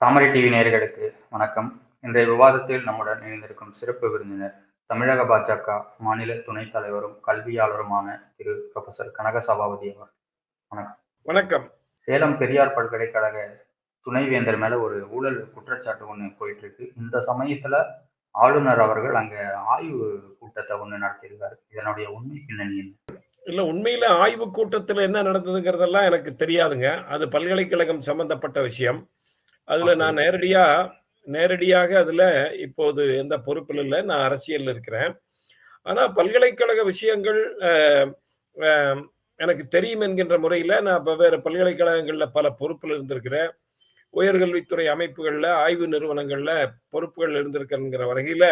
தாமரை TV நேயர்களுக்கு வணக்கம். இன்றைய விவாதத்தில் நம்முடன் இணைந்திருக்கும் சிறப்பு விருந்தினர் தமிழக பாஜக மாநில துணைத் தலைவரும் கல்வியாளருமான திரு ப்ரொஃபசர் கனக சபாபதி அவர் வணக்கம். வணக்கம். சேலம் பெரியார் பல்கலைக்கழக துணைவேந்தர் மேல ஒரு ஊழல் குற்றச்சாட்டு ஒன்று போயிட்டு இருக்கு இந்த சமயத்துல ஆளுநர் அவர்கள் அங்க ஆய்வு கூட்டத்தை ஒன்று நடத்தியிருக்காரு. இதனுடைய உண்மை பின்னணி என்ன? இல்ல உண்மையில ஆய்வு கூட்டத்துல என்ன நடந்ததுங்கிறதெல்லாம் எனக்கு தெரியாதுங்க. அது பல்கலைக்கழகம் சம்பந்தப்பட்ட விஷயம். அதுல. நான் நேரடியா நேரடியாக அதுல இப்போது எந்த பொறுப்பில் இல்லை நான் அரசியல்ல இருக்கிறேன். ஆனா பல்கலைக்கழக விஷயங்கள் எனக்கு தெரியும் என்கின்ற முறையில நான் வெவ்வேறு பல்கலைக்கழகங்கள்ல பல பொறுப்பில் இருந்திருக்கிறேன். உயர்கல்வித்துறை அமைப்புகள்ல ஆய்வு நிறுவனங்கள்ல பொறுப்புகள் இருந்திருக்கிற வகையில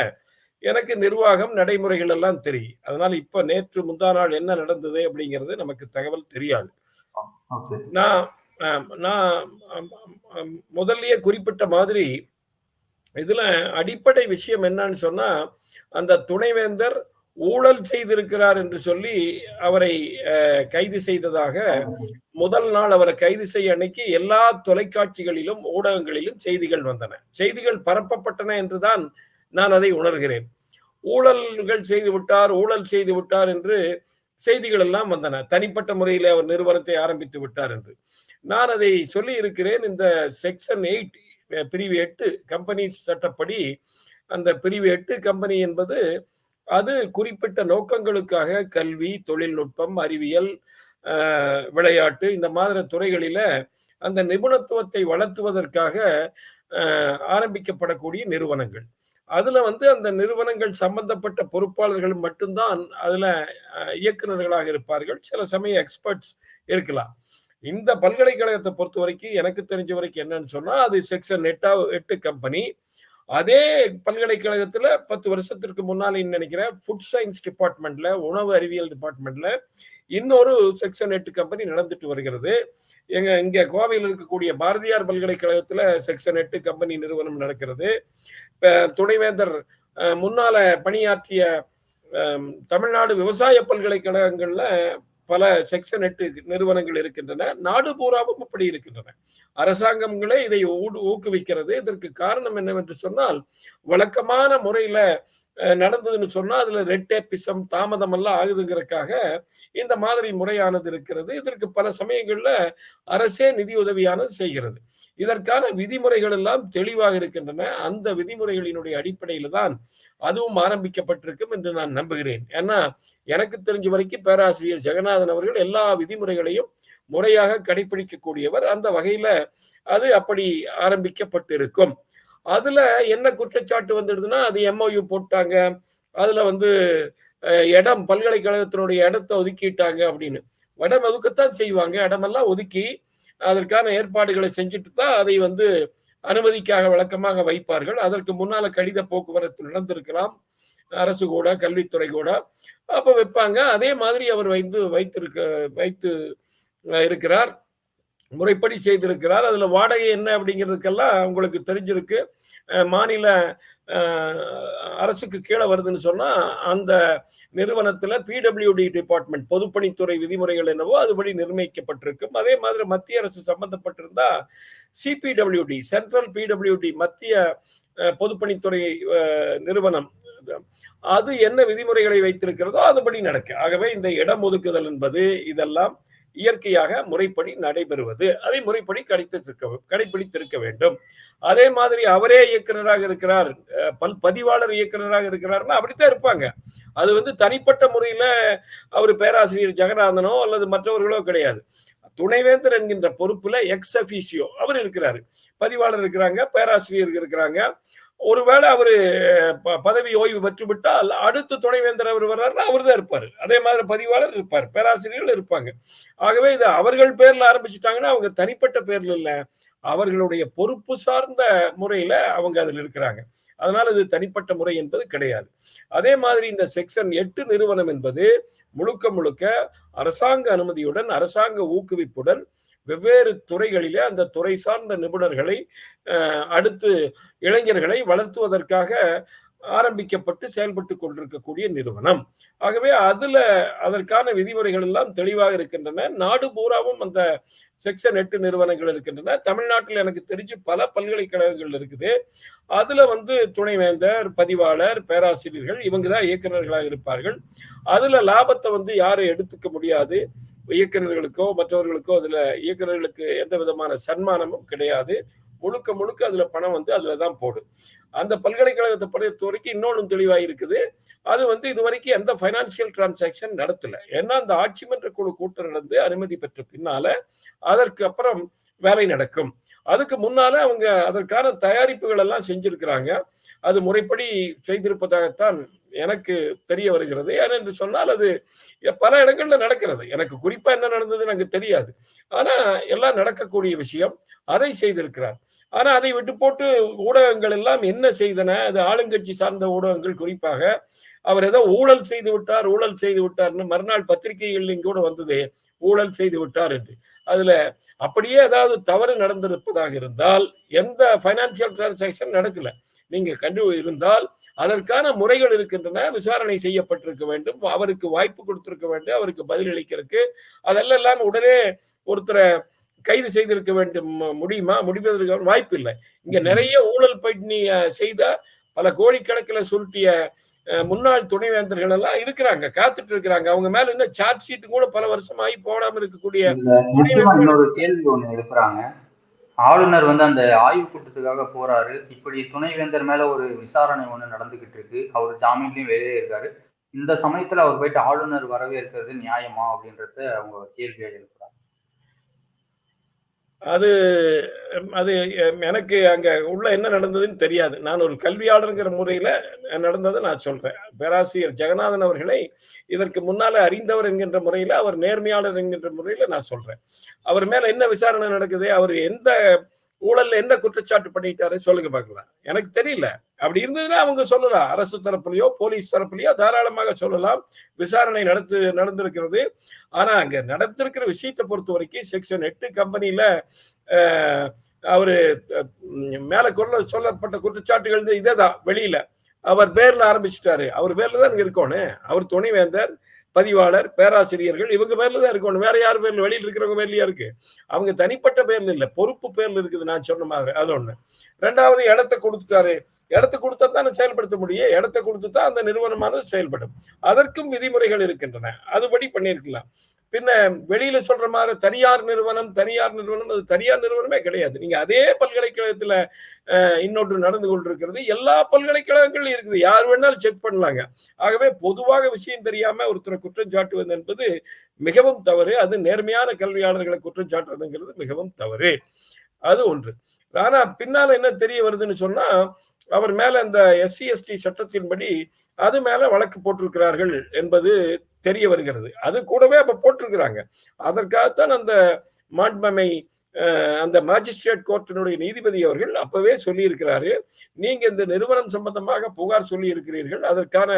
எனக்கு நிர்வாகம் நடைமுறைகள் எல்லாம் தெரியும். அதனால இப்ப நேற்று முந்தா நாள் என்ன நடந்தது அப்படிங்கிறது நமக்கு தகவல் தெரியாது. நான் நான் முதல்லயே குறிப்பிட்ட மாதிரி இதுல அடிப்படை விஷயம் என்னன்னு சொன்னா அந்த துணைவேந்தர் ஊழல் செய்திருக்கிறார் என்று சொல்லி அவரை அஹ், கைது செய்ததாக முதல் நாள் அவரை கைது செய்ய அன்னைக்கு எல்லா தொலைக்காட்சிகளிலும் ஊடகங்களிலும் செய்திகள் வந்தன. செய்திகள் பரப்பப்பட்டன என்றுதான் நான் அதை உணர்கிறேன். ஊழல்கள் செய்து விட்டார் ஊழல் செய்து விட்டார் என்று செய்திகள் எல்லாம் வந்தன. தனிப்பட்ட முறையில் அவர் நிறுவனத்தை ஆரம்பித்து விட்டார் என்று. நான் அதை சொல்லி இருக்கிறேன் இந்த செக்ஷன் எயிட் பிரிவு எட்டு கம்பெனி சட்டப்படி அந்த பிரிவு எட்டு கம்பெனி என்பது அது குறிப்பிட்ட நோக்கங்களுக்காக கல்வி தொழில்நுட்பம் அறிவியல் விளையாட்டு இந்த மாதிரி துறைகளில அந்த நிபுணத்துவத்தை வளர்த்துவதற்காக ஆரம்பிக்கப்படக்கூடிய நிறுவனங்கள். அதுல வந்து அந்த நிறுவனங்கள் சம்பந்தப்பட்ட பொறுப்பாளர்கள் மட்டும்தான் அதுல இயக்குநர்களாக இயக்குனர்களாக இருப்பார்கள். சில சமயம் எக்ஸ்பர்ட்ஸ் இருக்கலாம். இந்த பல்கலைக்கழகத்தை பொறுத்த வரைக்கும் எனக்கு தெரிஞ்ச வரைக்கும் என்னன்னு சொன்னா அது செக்ஷன் எட்டா எட்டு கம்பெனி அதே பல்கலைக்கழகத்துல பத்து வருஷத்திற்கு முன்னால் நினைக்கிறேன் ஃபுட் சயின்ஸ் டிபார்ட்மெண்ட்ல உணவு அறிவியல் டிபார்ட்மெண்ட்ல இன்னொரு செக்ஷன் எட்டு கம்பெனி நடந்துட்டு வருகிறது. எங்க இங்க கோவையில் இருக்கக்கூடிய பாரதியார் பல்கலைக்கழகத்துல செக்ஷன் எட்டு கம்பெனி நிறுவனம் நடக்கிறது. இப்போ துணைவேந்தர் முன்னால பணியாற்றிய தமிழ்நாடு விவசாய பல்கலைக்கழகங்கள்ல பல செக்ஷன் எட்டு நிறுவனங்கள் இருக்கின்றன. நாடு பூராவும் அப்படி இருக்கின்றன. அரசாங்கங்களே இதை ஊக்குவிக்கிறது. இதற்கு காரணம் என்னவென்று சொன்னால் வழக்கமான முறையில நடந்ததுன்னு சொன்னா அதுல ரெட்டேபிசம் தாமதம் எல்லாம் ஆகுதுங்கிறதுக்காக இந்த மாதிரி முறையானது இருக்கிறது. இதற்கு பல சமயங்கள்ல அரசே நிதி உதவியானது செய்கிறது. இதற்கான விதிமுறைகள் எல்லாம் தெளிவாக இருக்கின்றன. அந்த விதிமுறைகளினுடைய அடிப்படையில தான் அதுவும் ஆரம்பிக்கப்பட்டிருக்கும் என்று நான் நம்புகிறேன். ஏன்னா எனக்கு தெரிஞ்ச வரைக்கும் பேராசிரியர் ஜெகநாதன் அவர்கள் எல்லா விதிமுறைகளையும் முறையாக கடைபிடிக்கக்கூடியவர். அந்த வகையில அது அப்படி ஆரம்பிக்கப்பட்டிருக்கும். அதுல என்ன குற்றச்சாட்டு வந்துடுதுன்னா அது எம்ஓயு போட்டாங்க. அதுல வந்து இடம் பல்கலைக்கழகத்தினுடைய இடத்தை ஒதுக்கிட்டாங்க அப்படின்னு. இடம் ஒதுக்கத்தான் செய்வாங்க. இடமெல்லாம் ஒதுக்கி அதற்கான ஏற்பாடுகளை செஞ்சுட்டு தான் அதை வந்து அனுமதிக்காக வழக்கமாக வைப்பார்கள். அதற்கு முன்னால கடித போக்குவரத்து நடந்திருக்கலாம். அரசு கூட கல்வித்துறை கூட. அப்ப வைப்பாங்க. அதே மாதிரி அவர் வைத்து வைத்திருக்க வைத்து இருக்கிறார். முறைப்படி செய்திருக்கிறார். அதில் வாடகை என்ன அப்படிங்கிறதுக்கெல்லாம் உங்களுக்கு தெரிஞ்சிருக்கு. மாநில அரசுக்கு கீழே வருதுன்னு சொன்னால் அந்த நிறுவனத்தில் பிடபிள்யூடி டிபார்ட்மெண்ட் பொதுப்பணித்துறை விதிமுறைகள் என்னவோ அதுபடி நிர்ணயிக்கப்பட்டிருக்கும். அதே மாதிரி மத்திய அரசு சம்பந்தப்பட்டிருந்தா சிபிடபிள்யூடி சென்ட்ரல் பிடபிள்யூடி மத்திய பொதுப்பணித்துறை நிறுவனம் அது என்ன விதிமுறைகளை வைத்திருக்கிறதோ அதுபடி நடக்க. ஆகவே இந்த இடம் ஒதுக்குதல் என்பது இதெல்லாம் இயற்கையாக முறைப்படி நடைபெறுவது. அதை முறைப்படி கடைபிடித்திருக்க கடைபிடித்திருக்க வேண்டும். அதே மாதிரி அவரே இயக்குனராக இருக்கிறார் பல் பதிவாளர் இயக்குனராக இருக்கிறார்னா அப்படித்தான் இருப்பாங்க. அது வந்து தனிப்பட்ட முறையில அவர் பேராசிரியர் ஜெகநாதனோ அல்லது மற்றவர்களோ கிடையாது. துணைவேந்தர் என்கின்ற பொறுப்புல எக்ஸ் அபிசியோ அவர் இருக்கிறாரு. பதிவாளர் இருக்கிறாங்க பேராசிரியர் இருக்கிறாங்க. ஒருவேளை அவரு ப- பதவி ஓய்வு பெற்று விட்டால் அடுத்த துணைவேந்தர் அவர் வர்றாருன்னா அவர் தான் இருப்பாரு. அதே மாதிரி பதிவாளர் இருப்பார் பேராசிரியர்கள் இருப்பாங்க. ஆகவே இது அவர்கள் பேர்ல ஆரம்பிச்சுட்டாங்கன்னா அவங்க தனிப்பட்ட பேர்ல இல்ல. அவர்களுடைய பொறுப்பு சார்ந்த முறையில அவங்க அதில் இருக்கிறாங்க. அதனால இது தனிப்பட்ட முறை என்பது கிடையாது. அதே மாதிரி இந்த செக்ஷன் எட்டு நிறுவனம் என்பது முழுக்க முழுக்க அரசாங்க அனுமதியுடன் அரசாங்க ஊக்குவிப்புடன் வெவ்வேறு துறைகளிலே அந்த துறை சார்ந்த நிபுணர்களை அடுத்து இளைஞர்களை வளர்த்துவதற்காக ஆரம்பிக்கப்பட்டு செயல்பட்டு கொண்டிருக்கக்கூடிய நிறுவனம். ஆகவே அதுல அதற்கான விதிமுறைகள் எல்லாம் தெளிவாக இருக்கின்றன. நாடு பூராவும் அந்த செக்ஷன் எட்டு நிறுவனங்கள் இருக்கின்றன. தமிழ்நாட்டில் எனக்கு தெரிஞ்சு பல பல்கலைக்கழகங்கள் இருக்குது. அதுல வந்து துணைவேந்தர் பதிவாளர் பேராசிரியர்கள் இவங்க தான் இயக்குநர்களாக இருப்பார்கள். அதுல லாபத்தை வந்து யாரும் எடுத்துக்க முடியாது. இயக்குநர்களுக்கோ மற்றவர்களுக்கோ அதுல இயக்குநர்களுக்கு எந்த விதமான சன்மானமும் கிடையாது. முழுக்க முழுக்க அதுல பணம் வந்து அதில் தான் போடும் அந்த பல்கலைக்கழகத்தை பொறுத்த வரைக்கும் இன்னொன்றும் தெளிவாக இருக்குது அது வந்து இது வரைக்கும் எந்த ஃபைனான்சியல் டிரான்சாக்ஷன் நடத்தல. ஏன்னா அந்த ஆட்சி மன்ற குழு கூட்டம் நடந்து அனுமதி பெற்ற பின்னால அதற்கு அப்புறம் வேலை நடக்கும். அதுக்கு முன்னால அவங்க அதற்கான தயாரிப்புகள் எல்லாம் செஞ்சிருக்கிறாங்க. அது முறைப்படி செய்திருப்பதாகத்தான் எனக்கு தெரிய வருகிறது. ஏனென்று சொன்னால் அது பல இடங்கள்ல நடக்கிறது. எனக்கு குறிப்பா என்ன நடந்தது எனக்கு தெரியாது. ஆனா எல்லாம் நடக்கக்கூடிய விஷயம். அதை செய்திருக்கிறார். ஆனா அதை விட்டு போட்டு ஊடகங்கள் எல்லாம் என்ன செய்தன? அது ஆளுங்கட்சி சார்ந்த ஊடகங்கள் குறிப்பாக. அவர் ஏதோ ஊழல் செய்து விட்டார் ஊழல் செய்து விட்டார்னு மறுநாள் பத்திரிகைகள் கூட வந்தது. ஊழல் செய்து விட்டார் என்று. அதுல அப்படியே ஏதாவது தவறு நடந்திருப்பதாக இருந்தால் எந்த பைனான்சியல் டிரான்சாக்சன் நடக்கல. நீங்க கண்டு இருந்தால் அதற்கான முறைகள் இருக்கின்றன விசாரணை செய்யப்பட்டிருக்க வேண்டும் அவருக்கு வாய்ப்பு கொடுத்திருக்க வேண்டும் அவருக்கு பதிலளிக்கிறதுக்கு அதெல்லாம் உடனே ஒருத்தரை கைது செய்திருக்க வேண்டும். முடியுமா? முடிவதற்கு வாய்ப்பு இல்லை. இங்க நிறைய ஊழல் பண்ணி செய்த பல கோடிக்கணக்கில் சுருட்டிய முன்னாள் துணைவேந்தர்கள் எல்லாம் இருக்கிறாங்க காத்துட்டு இருக்கிறாங்க அவங்க மேல இன்னும் சார்ஜ் ஷீட் கூட பல வருஷம் ஆகி போடாம இருக்கக்கூடிய கேள்வி ஒண்ணு எழுப்புறாங்க. ஆளுநர் வந்து அந்த ஆய்வு கூட்டத்துக்காக போறாரு. இப்படி துணைவேந்தர் மேல ஒரு விசாரணை ஒண்ணு நடந்துகிட்டு இருக்கு. அவர் ஜாமீன்லயும் வெளியே இருக்காரு. இந்த சமயத்துல அவர் போயிட்டு ஆளுநர் வரவேற்கிறது நியாயமா அப்படின்றத அவங்க கேள்வியா எழுப்புறாங்க. அது அது எனக்கு அங்கே உள்ள என்ன நடந்ததுன்னு தெரியாது. நான் ஒரு கல்வியாளருங்கிற முறையில் நடந்ததை நான் சொல்கிறேன் பேராசிரியர் ஜெகநாதன் அவர்களை இதற்கு முன்னால் அறிந்தவர் என்கின்ற முறையில் அவர் நேர்மையாளர் என்கின்ற முறையில் நான் சொல்கிறேன் அவர் மேலே என்ன விசாரணை நடக்குது அவர் எந்த ஊழல்ல என்ன குற்றச்சாட்டு பண்ணிட்டாரு சொல்லுங்க பார்க்கலாம். எனக்கு தெரியல. அப்படி இருந்ததுன்னா அவங்க சொல்லலாம். அரசு தரப்புலையோ போலீஸ் தரப்புலையோ தாராளமாக சொல்லலாம். விசாரணை நடத்து நடந்திருக்கிறது. ஆனா அங்க நடந்திருக்கிற விஷயத்தை பொறுத்த வரைக்கும் செக்ஷன் எட்டு கம்பெனியில அவரு மேல குரல சொல்லப்பட்ட குற்றச்சாட்டுகள் இதே தான் வெளியில. அவர் பேர்ல ஆரம்பிச்சுட்டாரு. அவர் பேர்ல தான் இருக்கணும் அவர் துணைவேந்தர் பதிவாளர் பேராசிரியர்கள் இவங்க பேர்ல தான் இருக்கணும் வேற யார் பேர்ல? வெளியில் இருக்கிறவங்க பேர்லயா இருக்கு? அவங்க தனிப்பட்ட பேர்ல இல்ல. பொறுப்பு பேர்ல இருக்குது நான் சொன்ன மாதிரி அது ஒண்ணு. ரெண்டாவது இடத்த கொடுத்துட்டாரு. இடத்த கொடுத்தா தான் செயல்படுத்த முடியும். இடத்த கொடுத்து தான் அந்த நிறுவனமானது செயல்படும். அதற்கும் விதிமுறைகள் இருக்கின்றன. அதுபடி பண்ணியிருக்கலாம். பின்ன வெளியில சொல்ற மாதிரி தனியார் நிறுவனம் தனியார் நிறுவனம் அது தனியார் நிறுவனமே கிடையாது. நீங்க அதே பல்கலைக்கழகத்துல இன்னொன்று நடந்து கொண்டிருக்கிறது. எல்லா பல்கலைக்கழகங்களும் இருக்குது. யார் வேணாலும் செக் பண்ணலாங்க. ஆகவே பொதுவாக விஷயம் தெரியாம ஒருத்தரை குற்றம் சாட்டுவது என்பது மிகவும் தவறு. அது நேர்மையான கல்வியாளர்களை குற்றம் சாட்டுறதுங்கிறது மிகவும் தவறு. அது ஒன்று. ஆனா பின்னால என்ன தெரிய வருதுன்னு சொன்னா அவர் மேல இந்த எஸ்சி எஸ்டி சட்டத்தின்படி அது மேல வழக்கு போட்டிருக்கிறார்கள் என்பது தெரிய வருகிறது. அது கூடவே அப்ப போட்டிருக்கிறாங்க. அதற்காகத்தான் அந்த மாண்பமை அந்த மாஜிஸ்ட்ரேட் கோர்ட்டினுடைய நீதிபதி அவர்கள் அப்பவே சொல்லி இருக்கிறாரு நீங்க இந்த நிறுவனம் சம்பந்தமாக புகார் சொல்லி இருக்கிறீர்கள் அதற்கான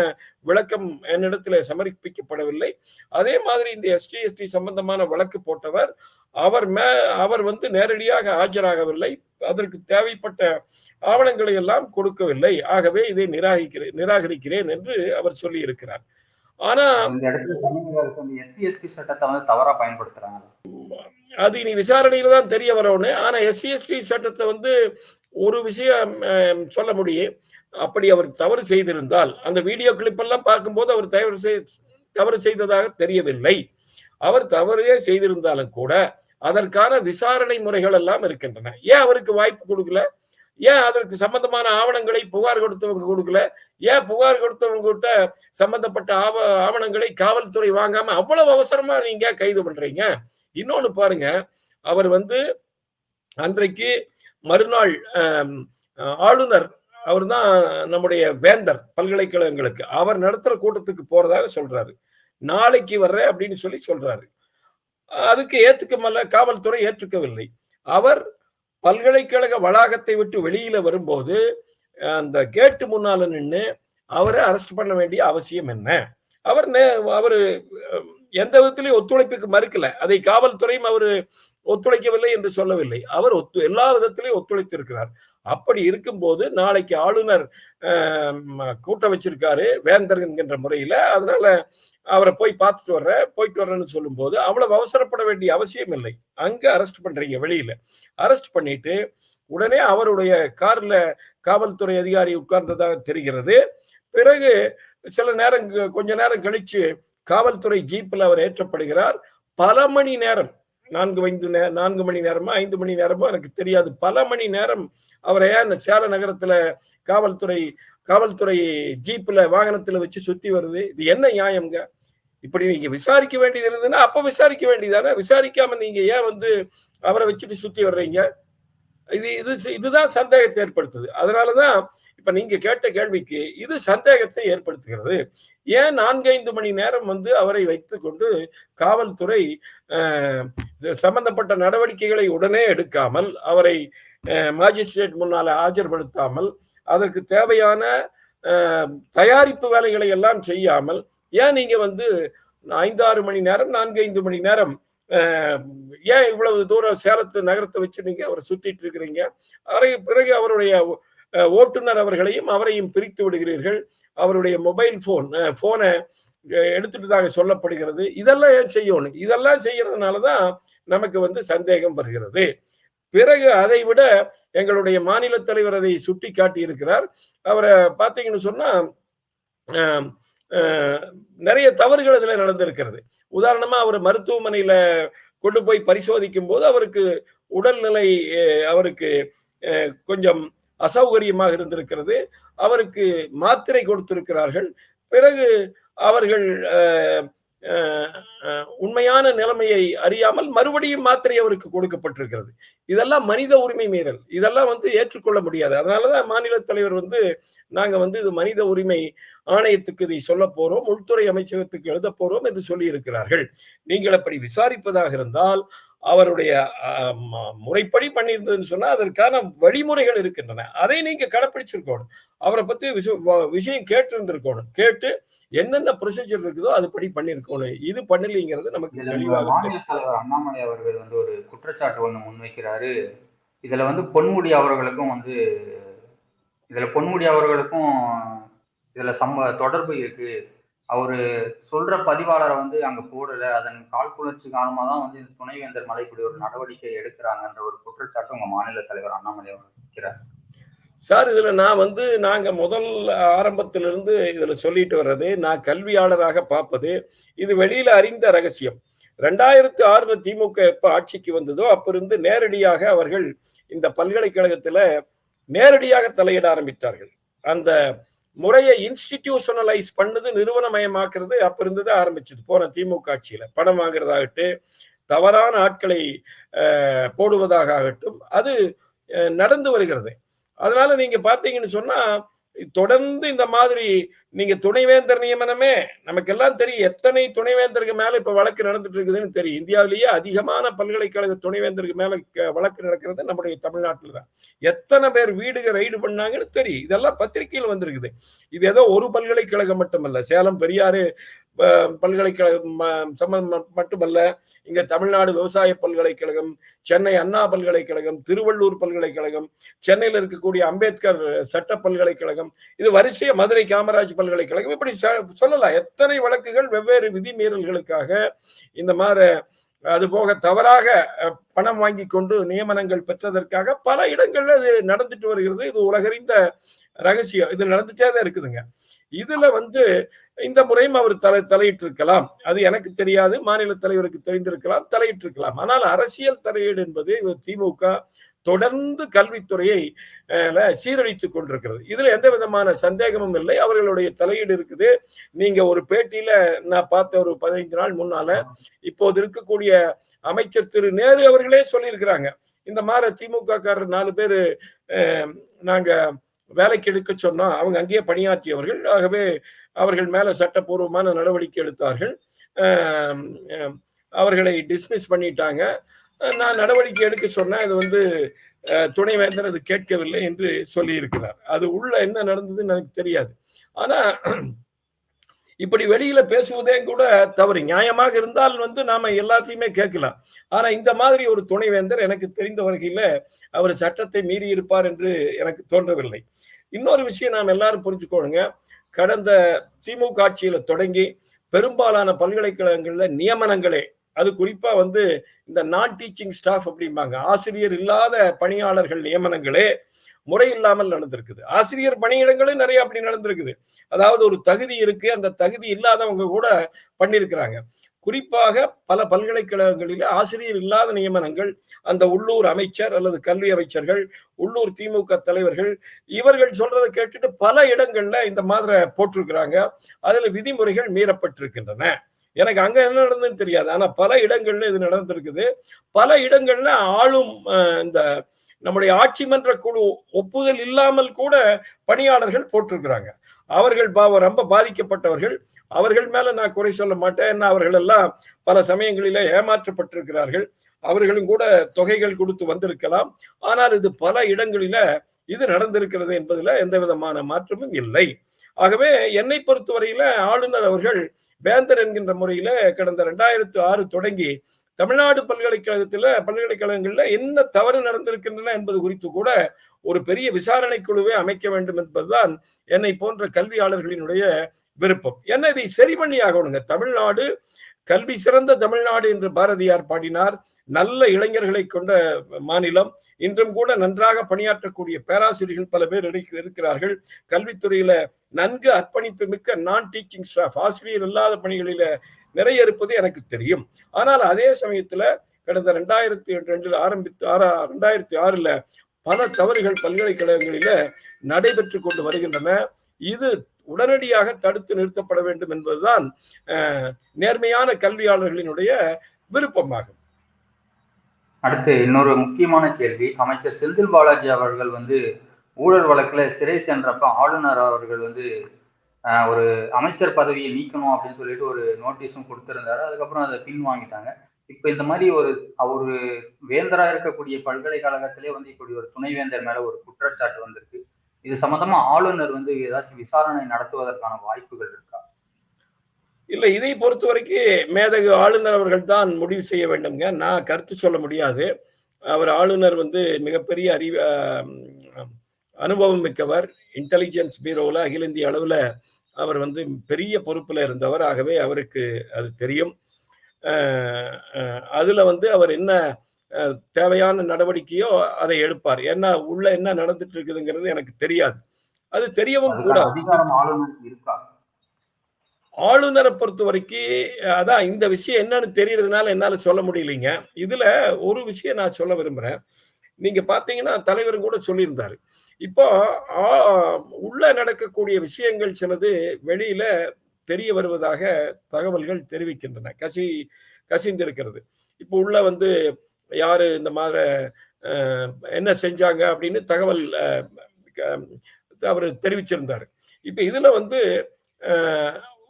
விளக்கம் என்னிடத்துல சமர்ப்பிக்கப்படவில்லை. அதே மாதிரி இந்த எஸ்டி எஸ்டி சம்பந்தமான வழக்கு போட்டவர் அவர் மே அவர் வந்து நேரடியாக ஆஜராகவில்லை. அதற்கு தேவைப்பட்ட ஆவணங்களை எல்லாம் கொடுக்கவில்லை. ஆகவே இதை நிராகரிக்கிறேன் நிராகரிக்கிறேன் என்று அவர் சொல்லி இருக்கிறார் ஆனா சட்டத்தை வந்து தவறா பயன்படுத்துறாங்க. அது இனி விசாரணையில தான் தெரிய வரவுன்னு ஆனா எஸ்சி எஸ்டி சட்டத்தை வந்து ஒரு விஷயம் சொல்ல முடியும் அப்படி அவர் தவறு செய்திருந்தால் அந்த வீடியோ கிளிப் எல்லாம் பார்க்கும்போது அவர் தவறு செய் தவறு செய்ததாக தெரியவில்லை. அவர் தவறே செய்திருந்தாலும் கூட அதற்கான விசாரணை முறைகள் எல்லாம் இருக்கின்றன. ஏன் அவருக்கு வாய்ப்பு கொடுக்கல? ஏன் அதற்கு சம்பந்தமான ஆவணங்களை புகார் கொடுத்தவங்க கொடுக்கல? ஏன் புகார் கொடுத்தவங்க கிட்ட சம்பந்தப்பட்ட ஆவ ஆவணங்களை காவல்துறை வாங்காம அவ்வளவு அவசரமா நீங்க கைது பண்றீங்க? இன்னொன்னு பாருங்க அவர் வந்து அன்றைக்கு மறுநாள் ஆளுநர் அவர் தான் நம்முடைய வேந்தர் பல்கலைக்கழகங்களுக்கு. அவர் நடத்துற கூட்டத்துக்கு போறதாக சொல்றாரு. நாளைக்கு வர்றேன் அப்படின்னு சொல்லி சொல்றாரு. அதுக்கு ஏற்றுக்கமல்ல காவல்துறை ஏற்றுக்கவில்லை. அவர் பல்கலைக்கழக வளாகத்தை விட்டு வெளியில வரும்போது அந்த கேட்டு முன்னால நின்று அவரை அரெஸ்ட் பண்ண வேண்டிய அவசியம் என்ன? அவர் அவர் எந்த விதத்திலையும் ஒத்துழைப்புக்கு மறுக்கல. அதை காவல்துறையும் அவர் ஒத்துழைக்கவில்லை என்று சொல்லவில்லை. அவர் ஒத்து எல்லா விதத்திலையும் ஒத்துழைத்து இருக்கிறார் அப்படி இருக்கும்போது நாளைக்கு ஆளுநர் கூட்டம் வச்சிருக்காரு வேந்தர் என்கின்ற முறையில. அதனால அவரை போய் பார்த்துட்டு வர்றேன் போயிட்டு வர்றேன்னு சொல்லும்போது அவ்வளவு அவசரப்பட வேண்டிய அவசியம் இல்லை. அங்க அரெஸ்ட் பண்றீங்க வெளியில. அரெஸ்ட் பண்ணிட்டு உடனே அவருடைய கார்ல காவல்துறை அதிகாரி உட்கார்ந்ததாக தெரிகிறது. பிறகு சில நேரம் கொஞ்ச நேரம் கழிச்சு காவல்துறை ஜீப்பில் அவர் ஏற்றப்படுகிறார். பல மணி நேரம் நான்கு ஐந்து நான்கு மணி நேரமா ஐந்து மணி நேரமோ எனக்கு தெரியாது. பல மணி நேரம் அவரை ஏன் சேல நகரத்துல காவல்துறை காவல்துறை ஜீப்ல வாகனத்துல வச்சு சுத்தி வருது? இது என்ன நியாயம்ங்க? இப்படி நீங்க விசாரிக்க வேண்டியது இருந்ததுன்னா அப்ப விசாரிக்க வேண்டியதானே விசாரிக்காம நீங்க ஏன் வந்து அவரை வச்சுட்டு சுத்தி வர்றீங்க? இது இது இதுதான் சந்தேகத்தை ஏற்படுத்துது. அதனாலதான் இப்ப நீங்க கேட்ட கேள்விக்கு இது சந்தேகத்தை ஏற்படுத்துகிறது. ஏன் நான்கைந்து மணி நேரம் வந்து அவரை வைத்துக்கொண்டு காவல்துறை சம்பந்தப்பட்ட நடவடிக்கைகளை உடனே எடுக்காமல் அவரை மாஜிஸ்ட்ரேட் முன்னால் ஆஜர்படுத்தாமல் அதற்கு தேவையான தயாரிப்பு வேலைகளை எல்லாம் செய்யாமல் ஏன் நீங்க வந்து ஐந்து ஆறு மணி நேரம் நான்கு ஐந்து மணி நேரம் ஏன் இவ்வளவு தூரம் சேலத்து நகரத்தை வச்சு நீங்க அவரை சுத்திட்டு இருக்கிறீங்க? அவரை பிறகு அவருடைய ஓட்டுநர் அவர்களையும் அவரையும் பிரித்து விடுகிறீர்கள். அவருடைய மொபைல் போன் போனை எடுத்துட்டதாக சொல்லப்படுகிறது. இதெல்லாம் ஏன் செய்யணும்? இதெல்லாம் செய்யறதுனாலதான் நமக்கு வந்து சந்தேகம் வருகிறது. பிறகு அதை விட எங்களுடைய மாநில தலைவர் அதை சுட்டி காட்டி இருக்கிறார் அவரை பார்த்தீங்கன்னு சொன்னா நிறைய தவறுகள் இதில் நடந்திருக்கிறது. உதாரணமா அவர் மருத்துவமனையில கொண்டு போய் பரிசோதிக்கும் போது அவருக்கு உடல்நிலை அவருக்கு கொஞ்சம் அசௌகரியமாக இருந்திருக்கிறது. அவருக்கு மாத்திரை கொடுத்திருக்கிறார்கள். பிறகு அவர்கள் உண்மையான நிலைமையை அறியாமல் மறுபடியும் மாத்திரை அவருக்கு கொடுக்கப்பட்டிருக்கிறது. இதெல்லாம் மனித உரிமை மீறல். இதெல்லாம் வந்து ஏற்றுக்கொள்ள முடியாது. அதனாலதான் மாநில தலைவர் வந்து நாங்க வந்து இது மனித உரிமை ஆணையத்துக்கு இதை சொல்ல போறோம். உள்துறை அமைச்சகத்துக்கு எழுத போறோம் என்று சொல்லி இருக்கிறார்கள் நீங்கள் அப்படி விசாரிப்பதாக இருந்தால் அவருடைய முறைப்படி பண்ணியிருந்ததுன்னு சொன்னா அதற்கான வழிமுறைகள் இருக்கின்றன. அதை நீங்க கடைப்பிடிச்சிருக்கணும். அவரை பத்தி விஷயம் கேட்டு இருந்திருக்கணும் கேட்டு என்னென்ன ப்ரொசீஜர் இருக்குதோ அதுபடி பண்ணிருக்கணும் இது பண்ணலீங்கிறது நமக்கு தெளிவாக மாநில தலைவர் அண்ணாமலை அவர்கள் வந்து ஒரு குற்றச்சாட்டு ஒண்ணு முன்வைக்கிறாரு. இதுல வந்து பொன்முடி அவர்களுக்கும் வந்து இதுல பொன்முடி அவர்களுக்கும் இதுல சம்ப தொடர்பு இருக்கு. அவர் சொல்ற பதிவாளரை வந்து அங்க போடல. அதன் காழ்ப்புணர்ச்சி காரணமா தான் வந்து இந்த துணைவேந்தர் மலைக்குடி ஒரு நடவடிக்கை எடுக்கிறாங்கன்ற ஒரு குற்றச்சாட்டு உங்க மாநில தலைவர் அண்ணாமலை அவர் வைக்கிறார். சார் இதுல நான் வந்து நாங்க முதல் ஆரம்பத்திலிருந்து இதுல சொல்லிட்டு வர்றது நான் கல்வியாளராக பார்ப்பது இது வெளியில அறிந்த ரகசியம். ரெண்டாயிரத்தி ஆறுல திமுக எப்ப ஆட்சிக்கு வந்ததோ அப்ப இருந்து நேரடியாக அவர்கள் இந்த பல்கலைக்கழகத்துல நேரடியாக தலையிட ஆரம்பித்தார்கள். அந்த முறையை இன்ஸ்டிடியூஷனலைஸ் பண்ணது நிறுவனமயமாக்குறது அப்ப இருந்தது ஆரம்பிச்சது. போன திமுக ஆட்சியில பணம் வாங்குறதாகட்டு தவறான ஆட்களை போடுவதாக ஆகட்டும் அது நடந்து வருகிறது. அதனால நீங்க பாத்தீங்கன்னு சொன்னா தொடர்ந்து இந்த மாதிரி நீங்க துணைவேந்தர் நியமனமே நமக்கு எல்லாம் தெரியும் எத்தனை துணைவேந்தருக்கு மேல இப்ப வழக்கு நடந்துட்டு இருக்குதுன்னு தெரியும். இந்தியாவிலேயே அதிகமான பல்கலைக்கழக துணைவேந்தருக்கு மேல வழக்கு நடக்கிறது நம்முடைய தமிழ்நாட்டில் தான். எத்தனை பேர் வீடுக ரைடு பண்ணாங்கன்னு தெரியும். இதெல்லாம் பத்திரிகையில் வந்திருக்குது. இது ஏதோ ஒரு பல்கலைக்கழகம் மட்டுமல்ல. சேலம் பெரியாறு பல்கலைக்கழகம் சம்பந்தம் மட்டுமல்ல இங்க தமிழ்நாடு விவசாய பல்கலைக்கழகம் சென்னை அண்ணா பல்கலைக்கழகம் திருவள்ளூர் பல்கலைக்கழகம் சென்னையில் இருக்கக்கூடிய அம்பேத்கர் சட்ட பல்கலைக்கழகம் இது வரிசைய மதுரை காமராஜ் பல்கலைக்கழகம் இப்படி சொல்லலாம். எத்தனை வழக்குகள் வெவ்வேறு விதிமீறல்களுக்காக இந்த மாதிரி அது போக தவறாக பணம் வாங்கி கொண்டு நியமனங்கள் பெற்றதற்காக பல இடங்கள்ல இது நடந்துட்டு வருகிறது. இது உலகறிந்த ரகசியம். இது நடந்துட்டே தான் இருக்குதுங்க. இதுல வந்து இந்த முறையும் அவர் தலை தலையிட்டு இருக்கலாம் அது எனக்கு தெரியாது மாநில தலைவருக்கு தெரிந்திருக்கலாம் தலையிட்டு இருக்கலாம் ஆனால் அரசியல் தலையீடு என்பது திமுக தொடர்ந்து கல்வித்துறையை சீரழித்துக் கொண்டிருக்கிறது. இதுல எந்த விதமான சந்தேகமும் இல்லை. அவர்களுடைய தலையீடு இருக்குது. நீங்க ஒரு பேட்டியில நான் பார்த்த ஒரு பதினைஞ்சு நாள் முன்னால இப்போது இருக்கக்கூடிய அமைச்சர் திரு நேரு அவர்களே சொல்லியிருக்கிறாங்க. இந்த மாதிரி திமுக காரர் நாலு பேர் நாங்க வேலைக்கு எடுக்க சொன்னா அவங்க அங்கேயே பணியாற்றியவர்கள். ஆகவே அவர்கள் மேல சட்டப்பூர்வமான நடவடிக்கை எடுத்தார்கள். அவர்களை டிஸ்மிஸ் பண்ணிட்டாங்க. நான் நடவடிக்கை எடுக்க சொன்னேன் இது வந்து துணைவேந்தர் அது கேட்கவில்லை என்று சொல்லி இருக்கிறார் அது உள்ள என்ன நடந்ததுன்னு எனக்கு தெரியாது. ஆனா இப்படி வெளியில பேசுவதே கூட தவறு. நியாயமாக இருந்தால் வந்து நாம எல்லாத்தையுமே கேட்கலாம். ஆனா இந்த மாதிரி ஒரு துணைவேந்தர் எனக்கு தெரிந்த வகையில அவர் சட்டத்தை மீறி இருப்பார் என்று எனக்கு தோன்றவில்லை. இன்னொரு விஷயம் நாம் எல்லாரும் புரிஞ்சுக்கோணுங்க. கடந்த திமுக ஆட்சியில தொடங்கி பெரும்பாலான பல்கலைக்கழகங்கள்ல நியமனங்களே அது குறிப்பா வந்து இந்த நான் டீச்சிங் ஸ்டாஃப் அப்படிம்பாங்க. ஆசிரியர் இல்லாத பணியாளர்கள் நியமனங்களே முறை இல்லாமல் நடந்திருக்குது. ஆசிரியர் பணியிடங்களும் நிறைய அப்படி நடந்திருக்குது. அதாவது ஒரு தகுதி இருக்கு அந்த தகுதி இல்லாதவங்க கூட பண்ணியிருக்கிறாங்க. குறிப்பாக பல பல்கலைக்கழகங்களில் ஆசிரியர் இல்லாத நியமனங்கள் அந்த உள்ளூர் அமைச்சர் அல்லது கல்வி அமைச்சர்கள் உள்ளூர் திமுக தலைவர்கள் இவர்கள் சொல்றதை கேட்டுட்டு பல இடங்கள்ல இந்த மாதிரி போட்டிருக்கிறாங்க. அதுல விதிமுறைகள் மீறப்பட்டிருக்கின்றன. எனக்கு அங்க என்ன நடந்ததுன்னு தெரியாது. ஆனா பல இடங்கள்ல இது நடந்திருக்குது. பல இடங்கள்ல ஆளும் இந்த நம்முடைய ஆட்சி மன்ற குழு ஒப்புதல் இல்லாமல் கூட பணியாளர்கள் போட்டிருக்கிறாங்க. அவர்கள் ரொம்ப பாதிக்கப்பட்டவர்கள். அவர்கள் மேல நான் குறை சொல்ல மாட்டேன். என்ன அவர்கள் எல்லாம் பல சமயங்களில ஏமாற்றப்பட்டிருக்கிறார்கள். அவர்களும் கூட தொகைகள் கொடுத்து வந்திருக்கலாம். ஆனால் இது பல இடங்களில இது நடந்திருக்கிறது என்பதுல எந்த விதமான மாற்றமும் இல்லை. ஆகவே என்னை பொறுத்தவரையில ஆளுநர் அவர்கள் வேந்தர் என்கின்ற முறையில கடந்த ரெண்டாயிரத்து ஆறு தொடங்கி தமிழ்நாடு பல்கலைக்கழகத்துல பல்கலைக்கழகங்களில் என்ன தவறு நடந்திருக்கின்றன என்பது குறித்து கூட ஒரு பெரிய விசாரணை குழுவை அமைக்க வேண்டும் என்பதுதான் என்னை போன்ற கல்வியாளர்களினுடைய விருப்பம். என்ன இதை சரி பண்ணி ஆகணுங்க தமிழ்நாடு கல்வி சிறந்த தமிழ்நாடு என்று பாரதியார் பாடினார். நல்ல இளைஞர்களை கொண்ட மாநிலம். இன்றும் கூட நன்றாக பணியாற்றக்கூடிய பேராசிரியர்கள் பல பேர் இருக்கிறார்கள். கல்வித்துறையில நன்கு அர்ப்பணிப்பு மிக்க நான் டீச்சிங் ஸ்டாஃப் ஆசிரியர் இல்லாத பணிகளில நிறைய இருப்பது எனக்கு தெரியும். ஆனால் அதே சமயத்துல கடந்த ரெண்டாயிரத்தி ரெண்டில் ஆரம்பித்து ஆறா ரெண்டாயிரத்தி ஆறுல பல தவறுகள் பல்கலைக்கழகங்களில நடைபெற்று கொண்டு வருகின்றன. இது உடனடியாக தடுத்து நிறுத்தப்பட வேண்டும் என்பதுதான் நேர்மையான கல்வியாளர்களினுடைய விருப்பமாகும். அடுத்து இன்னொரு முக்கியமான கேள்வி. அமைச்சர் செந்தில் பாலாஜி அவர்கள் வந்து ஊழல் வழக்குல சிறை சென்றப்ப ஆளுநர் அவர்கள் வந்து ஒரு அமைச்சர் பதவியை நீக்கணும் அப்படின்னு சொல்லிட்டு ஒரு நோட்டீஸும் கொடுத்துருந்தாரு. அதுக்கப்புறம் அதை பின் வாங்கிட்டாங்க. இப்ப இந்த மாதிரி ஒரு அவர் வேந்தரா இருக்கக்கூடிய பல்கலைக்கழகத்திலே வந்து இப்படி ஒரு துணைவேந்தர் மேல ஒரு குற்றச்சாட்டு வந்திருக்கு. இது சம்பந்தமா ஆளுநர் வந்து ஏதாச்சும் விசாரணை நடத்துவதற்கான வாய்ப்புகள் இருக்கா? இல்ல இதை பொறுத்த வரைக்கும் மேதகு ஆளுநர் அவர்கள் தான் முடிவு செய்ய வேண்டும்ங்க. நான் கருத்து சொல்ல முடியாது. அவர் ஆளுநர் வந்து மிகப்பெரிய அறிவு அனுபவம் மிக்கவர். இன்டெலிஜென்ஸ் பீரோவில் அகில இந்திய அளவில் அவர் வந்து பெரிய பொறுப்பில் இருந்தவர். ஆகவே அவருக்கு அது தெரியும். அதுல வந்து அவர் என்ன தேவையான நடவடிக்கையோ அதை எடுப்பார். ஏன்னா உள்ள என்ன நடந்துட்டு இருக்குதுங்கிறது எனக்கு தெரியாது. அது தெரியவும் கூட ஆளுநரை பொறுத்த வரைக்கும் அதான் இந்த விஷயம் என்னன்னு தெரியறதுனால என்னால சொல்ல முடியலைங்க. இதுல ஒரு விஷயம் நான் சொல்ல விரும்புறேன். நீங்க பாத்தீங்கன்னா தலைவரும் கூட சொல்லியிருந்தாரு. இப்போ உள்ள நடக்கக்கூடிய விஷயங்கள் சிலது வெளியில தெரிய வருவதாக தகவல்கள் தெரிவிக்கின்றன. கசி கசிந்திருக்கிறது. இப்போ உள்ள வந்து யாரு இந்த மாதிரி என்ன செஞ்சாங்க அப்படின்னு தகவல் அவர் தெரிவிச்சிருந்தார். இப்போ இதுல வந்து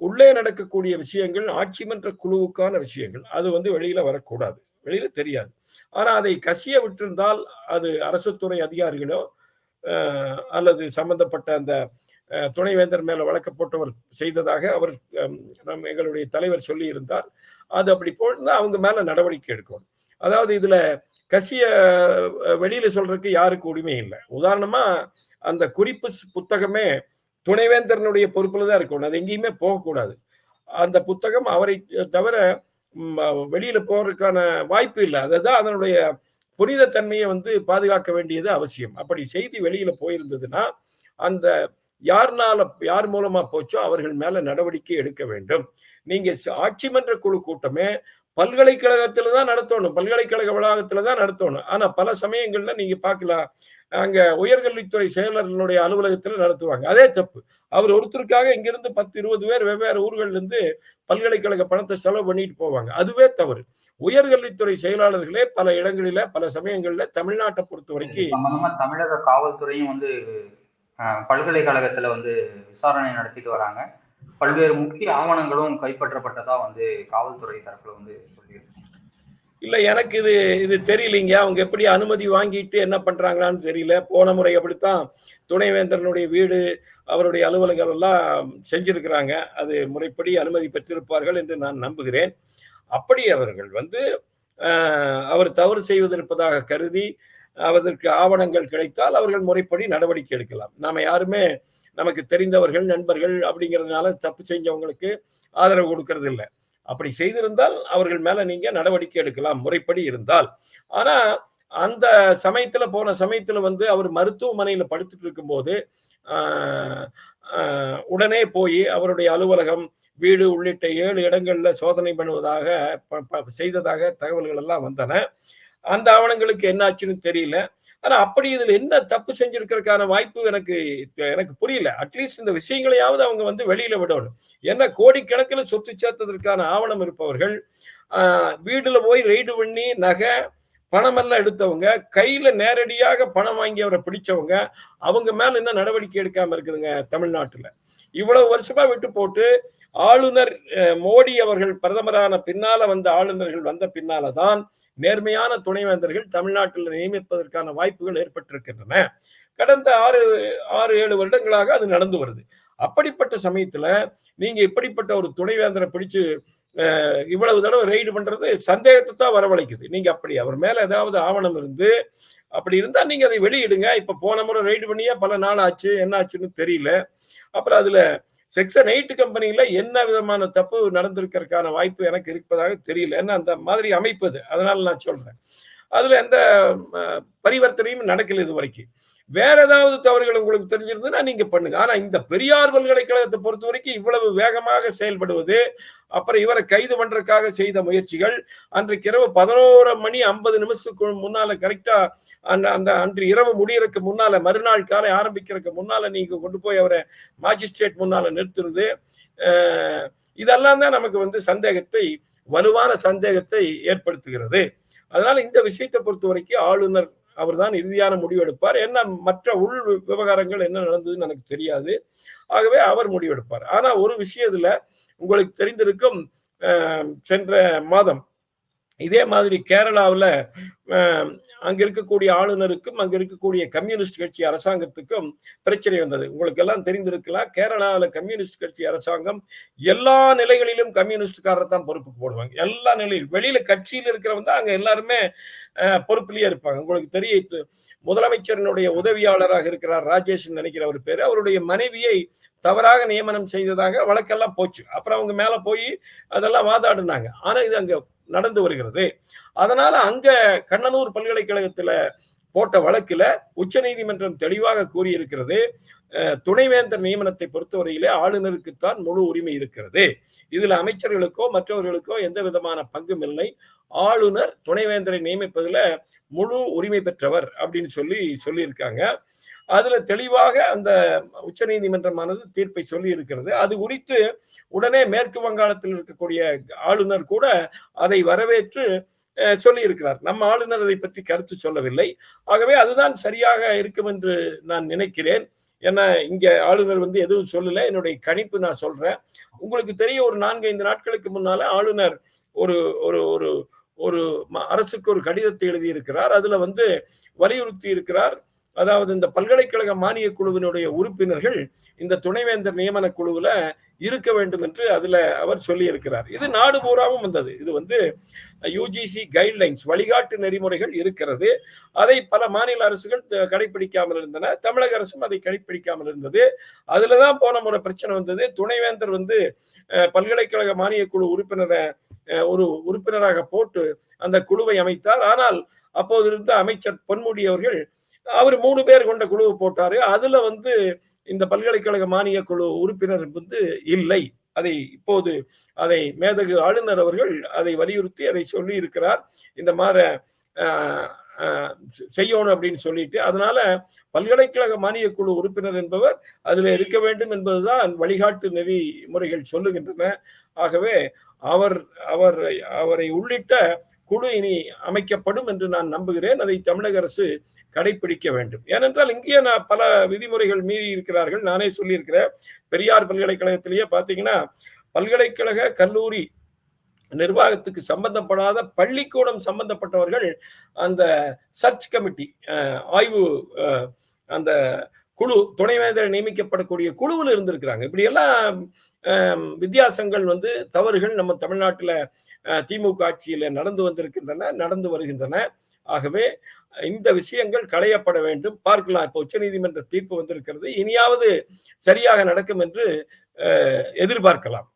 உள்ளே நடக்கக்கூடிய விஷயங்கள் ஆட்சி மன்ற குழுவுக்கான விஷயங்கள் அது வந்து வெளியில வரக்கூடாது. வெளியில தெரியாது. ஆனா அதை கசிய விட்டிருந்தால் அது அரசு துறை அதிகாரிகளோ அல்லது சம்பந்தப்பட்ட அந்த துணைவேந்தர் மேல வழக்கு போட்டவர் செய்ததாக அவர் நம் எங்களுடைய தலைவர் சொல்லி இருந்தார் அது அப்படி போட்டு அவங்க மேல நடவடிக்கை எடுக்கணும். அதாவது இதுல கசிய வெளியில சொல்றதுக்கு யாருக்கு உரிமை இல்லை. உதாரணமா அந்த குறிப்பு புத்தகமே துணைவேந்தரனுடைய பொறுப்புல தான் இருக்கணும். அது எங்கேயுமே போகக்கூடாது. அந்த புத்தகம் அவரை தவிர வெளியில போறதுக்கான வாய்ப்பு இல்லை. அதுதான் அதனுடைய புனித தன்மையை வந்து பாதுகாக்க வேண்டியது அவசியம். அப்படி செய்தி வெளியில போயிருந்ததுன்னா அந்த யாருனால யார் மூலமா போச்சோ அவர்கள் மேல நடவடிக்கை எடுக்க வேண்டும். நீங்க ஆட்சி மன்ற குழு கூட்டமே பல்கலைக்கழகத்துல தான் நடத்தணும். பல்கலைக்கழக வளாகத்துல தான் நடத்தணும். ஆனா பல சமயங்கள்ல நீங்க பார்க்கலாம். அங்க உயர்கல்வித்துறை செயலர்களுடைய அலுவலகத்துல நடத்துவாங்க. அதே தப்பு. அவர் ஒருத்தருக்காக இங்கிருந்து பத்து இருபது பேர் வெவ்வேறு ஊர்கள்ல இருந்து பல்கலைக்கழக பணத்தை செலவு பண்ணிட்டு போவாங்க. அதுவே தவறு. உயர்கல்வித்துறை செயலாளர்களே பல இடங்களில பல சமயங்கள்ல தமிழ்நாட்டை பொறுத்த வரைக்கும் தமிழக காவல்துறையும் வந்து பல்கலைக்கழகத்துல வந்து விசாரணை நடத்திட்டு வராங்க. பல்வேறு முக்கிய ஆவணங்களும் கைப்பற்றப்பட்டதா வந்து காவல்துறை தரப்புல வந்து சொல்லியிருக்கு. இல்லை எனக்கு இது இது தெரியலீங்க. அவங்க எப்படி அனுமதி வாங்கிட்டு என்ன பண்ணுறாங்களான்னு தெரியல. போன முறை அப்படித்தான் துணைவேந்தரனுடைய வீடு அவருடைய அலுவலகம் எல்லாம் செஞ்சிருக்கிறாங்க. அது முறைப்படி அனுமதி பெற்றிருப்பார்கள் என்று நான் நம்புகிறேன். அப்படி அவர்கள் வந்து அவர் தவறு செய்வதற்பதாக கருதி அதற்கு ஆவணங்கள் கிடைத்தால் அவர்கள் முறைப்படி நடவடிக்கை எடுக்கலாம். நாம யாருமே நமக்கு தெரிந்தவர்கள் நண்பர்கள் அப்படிங்கிறதுனால தப்பு செஞ்சவங்களுக்கு ஆதரவு கொடுக்கறது இல்லை அப்படி செய்திருந்தால் அவர்கள் மேல நீங்க நடவடிக்கை எடுக்கலாம் முறைப்படி இருந்தால். ஆனா அந்த சமயத்துல போன சமயத்துல வந்து அவர் மருத்துவமனையில படுத்துட்டு இருக்கும்போது உடனே போய் அவருடைய அலுவலகம் வீடு உள்ளிட்ட ஏழு இடங்கள்ல சோதனை பண்ணுவதாக ப- ப- செய்ததாக தகவல்கள் எல்லாம் வந்தன. அந்த ஆவணங்களுக்கு என்னாச்சுன்னு தெரியல. ஆனா அப்படி இதுல என்ன தப்பு செஞ்சிருக்கிறதுக்கான வாய்ப்பு எனக்கு எனக்கு புரியல. அட்லீஸ்ட் இந்த விஷயங்களையாவது அவங்க வந்து வெளியில விடணும். ஏன்னா கோடிக்கணக்கில் சொத்து சேர்த்ததற்கான ஆவணம் இருப்பவர்கள் வீடுல போய் ரெய்டு பண்ணி நகை பணமெல்லாம் எடுத்தவங்க கையில நேரடியாக பணம் வாங்கி அவரை பிடிச்சவங்க அவங்க மேல என்ன நடவடிக்கை எடுக்காம இருக்குதுங்க தமிழ்நாட்டுல. இவ்வளவு வருஷமா விட்டு போட்டு ஆளுநர் மோடி அவர்கள் பிரதமரான பின்னால வந்த ஆளுநர்கள் வந்த பின்னாலதான் நேர்மையான துணைவேந்தர்கள் தமிழ்நாட்டில் நியமிப்பதற்கான வாய்ப்புகள் ஏற்பட்டிருக்கின்றன. கடந்த ஆறு ஆறு ஏழு வருடங்களாக அது நடந்து வருது. அப்படிப்பட்ட சமயத்துல நீங்க இப்படிப்பட்ட ஒரு துணைவேந்தரை பிடிச்சு இவ்வளவு தடவை ரெய்டு பண்றது சந்தேகத்தை தான் வரவழைக்குது. நீங்க அப்படி அவர் மேல ஏதாவது ஆவணம் இருந்து அப்படி இருந்தா நீங்க அதை வெளியிடுங்க. இப்ப போன முறை ரெய்டு பண்ணியா பல நாள் ஆச்சு என்ன ஆச்சுன்னு தெரியல. அப்புறம் அதுல செக்ஷன் எயிட் கம்பெனியில என்ன விதமான தப்பு நடந்திருக்கிறதுக்கான வாய்ப்பு எனக்கு இருப்பதாக தெரியல. ஏன்னா அந்த மாதிரி அமைப்பது அதனால நான் சொல்றேன். அதுல எந்த பரிவர்த்தனையும் நடக்கல இது வரைக்கும். வேற ஏதாவது தவறுகள் உங்களுக்கு தெரிஞ்சிருந்ததுன்னா நீங்க பண்ணுங்க. ஆனா இந்த பெரியார் பல்கலைக்கழகத்தை பொறுத்த வரைக்கும் இவ்வளவு வேகமாக செயல்படுவது அப்புறம் இவரை கைது பண்றதுக்காக செய்த முயற்சிகள் அன்றைக்கு இரவு பதினோரு மணி ஐம்பது நிமிஷத்துக்கு முன்னால கரெக்டா அந்த அந்த அன்று இரவு முடியறதுக்கு முன்னால மறுநாள் காலை ஆரம்பிக்கிறதுக்கு முன்னால நீங்க கொண்டு போய் அவரை மாஜிஸ்ட்ரேட் முன்னால நிறுத்துறது இதெல்லாம் தான் நமக்கு வந்து சந்தேகத்தை வலுவான சந்தேகத்தை ஏற்படுத்துகிறது. அதனால இந்த விஷயத்தை பொறுத்த வரைக்கும் ஆளுநர் அவர்தான் இறுதியான முடிவு எடுப்பார் என்ன மற்ற உள் விவகாரங்கள் என்ன நடந்ததுன்னு எனக்கு தெரியாது. ஆகவே அவர் முடிவெடுப்பார். ஆனா ஒரு விஷயத்துல உங்களுக்கு தெரிந்திருக்கும் சென்ற மாதம் இதே மாதிரி கேரளாவில் அங்க இருக்கக்கூடிய ஆளுநருக்கும் அங்க இருக்கக்கூடிய கம்யூனிஸ்ட் கட்சி அரசாங்கத்துக்கும் பிரச்சனை வந்தது. உங்களுக்கு எல்லாம் தெரிந்திருக்கலாம் கேரளாவில் கம்யூனிஸ்ட் கட்சி அரசாங்கம் எல்லா நிலைகளிலும் கம்யூனிஸ்டுக்காரர் தான் பொறுப்புக்கு போடுவாங்க. எல்லா நிலையிலும் வெளியில கட்சியில் இருக்கிறவங்க தான் அங்க எல்லாருமே பொறுப்புலயே இருப்பாங்க. உங்களுக்கு தெரியும் முதலமைச்சரினுடைய உதவியாளராக இருக்கிறார் ராஜேஷ் நினைக்கிற ஒரு பேர். அவருடைய மனைவியை தவறாக நியமனம் செய்ததாக வழக்கெல்லாம் போச்சு. அப்புறம் அவங்க மேல போய் அதெல்லாம் வாதாடினாங்க. ஆனா இது அங்க நடந்து வருகிறது. அதனால அங்க கண்ணனூர் பல்கலைக்கழகத்துல போட்ட வழக்குல உச்சநீதிமன்றம் தெளிவாக கூறியிருக்கிறது துணைவேந்தர் நியமனத்தை பொறுத்தவரையிலே ஆளுநருக்குத்தான் முழு உரிமை இருக்கிறது. இதில் அமைச்சர்களுக்கோ மற்றவர்களுக்கோ எந்த விதமான பங்கும் இல்லை. ஆளுநர் துணைவேந்தரை நியமிப்பதில் முழு உரிமை பெற்றவர் அப்படின்னு சொல்லி சொல்லியிருக்காங்க. அதுல தெளிவாக அந்த உச்சநீதிமன்றமானது தீர்ப்பை சொல்லி இருக்கிறது அது குறித்து உடனே மேற்கு வங்காளத்தில் இருக்கக்கூடிய ஆளுநர் கூட அதை வரவேற்று சொல்லி சொல்லியிருக்கிறார். நம்ம ஆளுநர் அதை பற்றி கருத்து சொல்லவில்லை. ஆகவே அதுதான் சரியாக இருக்கும் என்று நான் நினைக்கிறேன். ஏன்னா இங்க ஆளுநர் வந்து எதுவும் சொல்லல. என்னுடைய கணிப்பு நான் சொல்றேன். உங்களுக்கு தெரிய ஒரு நான்கு ஐந்து நாட்களுக்கு முன்னால ஆளுநர் ஒரு ஒரு ஒரு ஒரு ம- அரசுக்கு ஒரு கடிதத்தை எழுதியிருக்கிறார். அதுல வந்து வலியுறுத்தி இருக்கிறார் அதாவது இந்த பல்கலைக்கழக மானிய குழுவினுடைய உறுப்பினர்கள் இந்த துணைவேந்தர் நியமன குழுவில் இருக்க வேண்டும் என்று அதுல அவர் சொல்லி இருக்கிறார் இது நாடு பூராவும் வந்தது. இது வந்து யூஜிசி கைட்லைன்ஸ் வழிகாட்டு நெறிமுறைகள் இருக்கிறது. அதை பல மாநில அரசுகள் த- கடைபிடிக்காமல் இருந்தன. தமிழக அரசும் அதை கடைபிடிக்காமல் இருந்தது. அதுலதான் போன முறை பிரச்சனை வந்தது. துணைவேந்தர் வந்து பல்கலைக்கழக மானிய குழு உறுப்பினரை ஒரு உறுப்பினராக போட்டு அந்த குழுவை அமைத்தார். ஆனால் அப்போது இருந்த அமைச்சர் பொன்முடி அவர்கள் அவர் மூணு பேர் கொண்ட குழுவை போட்டாரு. அதுல வந்து இந்த பல்கலைக்கழக மானிய குழு உறுப்பினர் வந்து இல்லை. அதை இப்போது அதை மேதகு ஆளுநர் அவர்கள் அதை வலியுறுத்தி அதை சொல்லி இருக்கிறார் இந்த மாதிரி ஆஹ், செய்யணும் அப்படின்னு சொல்லிட்டு அதனால பல்கலைக்கழக மானிய குழு உறுப்பினர் என்பவர் அதுல இருக்க வேண்டும் என்பதுதான் வழிகாட்டு நெறிமுறைகள் சொல்லுகின்றன. ஆகவே அவர் அவர் அவரை உள்ளிட்ட குழு இனி அமைக்கப்படும் என்று நான் நம்புகிறேன். அதை தமிழக அரசு கடைபிடிக்க வேண்டும். ஏனென்றால் இங்கே நான் பல விதிமுறைகள் மீறி இருக்கிறார்கள். நானே சொல்லியிருக்கிறேன். பெரியார் பல்கலைக்கழகத்திலேயே பார்த்தீங்கன்னா பல்கலைக்கழக கல்லூரி நிர்வாகத்துக்கு சம்பந்தப்படாத பள்ளிக்கூடம் சம்பந்தப்பட்டவர்கள் அந்த சர்ச் கமிட்டி ஆய்வு அந்த குழு துணைவேந்தர் நியமிக்கப்படக்கூடிய குழுவில் இருந்திருக்கிறாங்க. இப்படி எல்லாம் வித்தியாசங்கள் வந்து தவறுகள் நம்ம தமிழ்நாட்டில் திமுக ஆட்சியில் நடந்து வந்திருக்கின்றன நடந்து வருகின்றன. ஆகவே இந்த விஷயங்கள் களையப்பட வேண்டும். பார்க்கலாம். இப்போ உச்சநீதிமன்ற தீர்ப்பு வந்திருக்கிறது. இனியாவது சரியாக நடக்கும் என்று எதிர்பார்க்கலாம்.